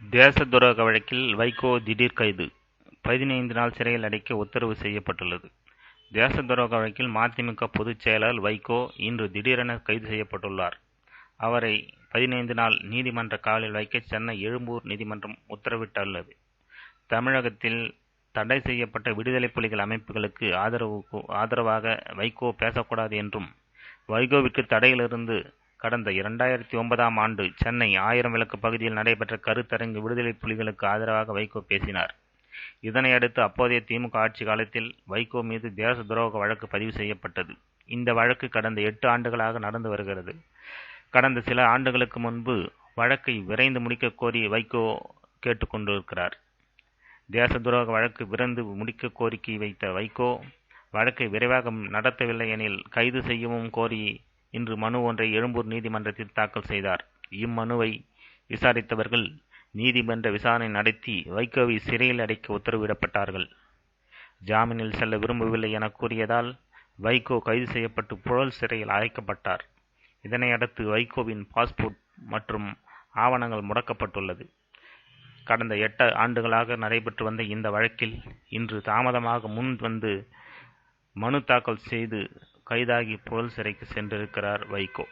தேச துரோக வழக்கில் வைகோ திடீர் கைது. பதினைந்து நாள் சிறையில் அடைக்க உத்தரவு செய்யப்பட்டுள்ளது. தேச துரோக வழக்கில் மதிமுக பொதுச் செயலாளர் வைகோ இன்று திடீரென கைது செய்யப்பட்டுள்ளார். அவரை பதினைந்து நாள் நீதிமன்ற காவலில் வைக்க சென்னை எழும்பூர் நீதிமன்றம் உத்தரவிட்டுள்ளது. தமிழகத்தில் தடை செய்யப்பட்ட விடுதலை புலிகள் அமைப்புகளுக்கு ஆதரவு ஆதரவாக வைகோ பேசக்கூடாது என்றும் வைகோவிற்கு தடையிலிருந்து கடந்த இரண்டாயிரத்தி ஒன்பதாம் ஆண்டு சென்னை ஆயிரம் விளக்கு பகுதியில் நடைபெற்ற கருத்தரங்கு விடுதலை புலிகளுக்கு ஆதரவாக வைகோ பேசினார். இதனையடுத்து அப்போதைய திமுக ஆட்சி காலத்தில் வைகோ மீது தேச துரோக வழக்கு பதிவு செய்யப்பட்டது. இந்த வழக்கு கடந்த எட்டு ஆண்டுகளாக நடந்து வருகிறது. கடந்த சில ஆண்டுகளுக்கு முன்பு வழக்கை விரைந்து முடிக்க கோரி வைகோ கேட்டுக்கொண்டிருக்கிறார் தேச துரோக வழக்கு விரைந்து முடிக்க கோரிக்கை வைத்த வைகோ வழக்கை விரைவாக நடத்தவில்லை எனில் கைது செய்யவும் கோரி இன்று மனு ஒன்றை எழும்பூர் நீதிமன்றத்தில் தாக்கல் செய்தார். இம்மனுவை விசாரித்தவர்கள் நீதிமன்ற விசாரணை நடத்தி வைகோவை சிறையில் அடைக்க உத்தரவிடப்பட்டார்கள். ஜாமீனில் செல்ல விரும்பவில்லை என கூறியதால் வைகோ கைது செய்யப்பட்டு புழல் சிறையில் அழைக்கப்பட்டார் இதனையடுத்து வைகோவின் பாஸ்போர்ட் மற்றும் ஆவணங்கள் முடக்கப்பட்டுள்ளது. கடந்த எட்டு ஆண்டுகளாக நடைபெற்று வந்த இந்த வழக்கில் இன்று தாமதமாக முன் வந்து மனு தாக்கல் செய்து கைதாகி புழல் சிறைக்கு சென்றிருக்கிறார் வைகோ.